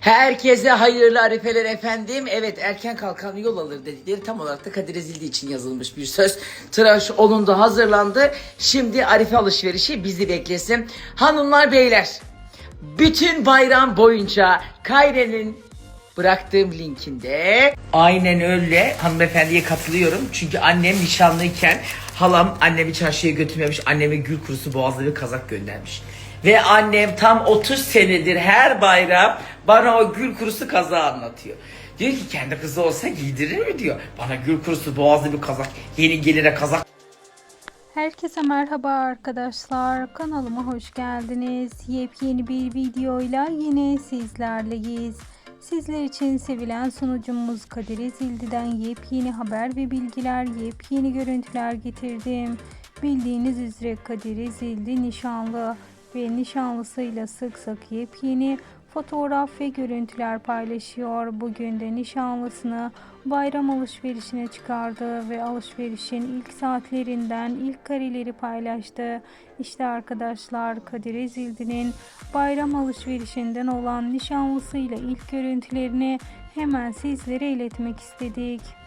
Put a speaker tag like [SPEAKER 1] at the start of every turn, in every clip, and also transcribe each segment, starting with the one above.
[SPEAKER 1] Herkese hayırlı arifeler efendim. Evet erken kalkan yol alır dedikleri tam olarak da Kadir Ezildi için yazılmış bir söz. Tıraş olundu hazırlandı. Şimdi arife alışverişi bizi beklesin. Hanımlar beyler bütün bayram boyunca Kayre'nin bıraktığım linkinde aynen öyle hanımefendiye katılıyorum. Çünkü annem nişanlıyken halam annemi çarşıya götürmemiş. Anneme gül kurusu boğazlı bir kazak göndermiş. Ve annem tam 30 senedir her bayram bana o gül kurusu kazağı anlatıyor. Diyor ki kendi kızı olsa giydirir mi diyor. Bana gül kurusu boğazlı bir kazak, yeni gelire kazak
[SPEAKER 2] Herkese merhaba arkadaşlar. Kanalıma hoş geldiniz. Yepyeni bir videoyla yine sizlerleyiz. Sizler için sevilen sunucumuz Kadir Ezildi'den yepyeni haber ve bilgiler, yepyeni görüntüler getirdim. Bildiğiniz üzere Kadir Ezildi nişanlı ve nişanlısıyla sık sık yepyeni fotoğraf ve görüntüler paylaşıyor. Bugün de nişanlısını bayram alışverişine çıkardı ve alışverişin ilk saatlerinden ilk kareleri paylaştı. İşte arkadaşlar Kadir Ezildi'nin bayram alışverişinden olan nişanlısıyla ilk görüntülerini hemen sizlere iletmek istedik.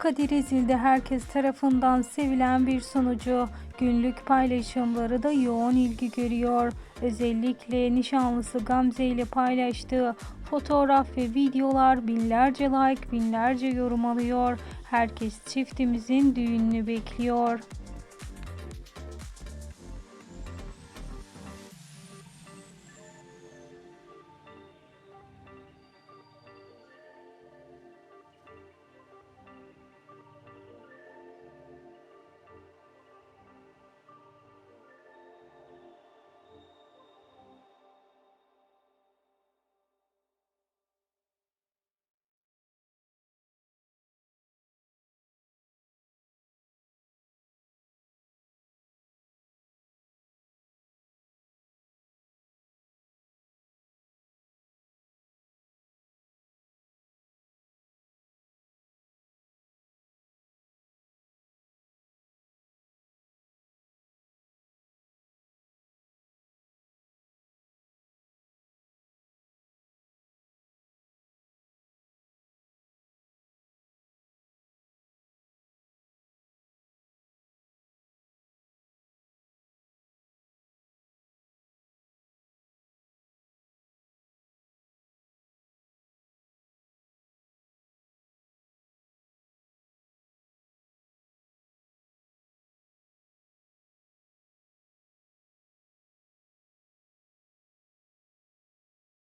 [SPEAKER 2] Kadir Ezildi herkes tarafından sevilen bir sunucu. Günlük paylaşımları da yoğun ilgi görüyor. Özellikle nişanlısı Gamze ile paylaştığı fotoğraf ve videolar binlerce like, binlerce yorum alıyor. Herkes çiftimizin düğününü bekliyor.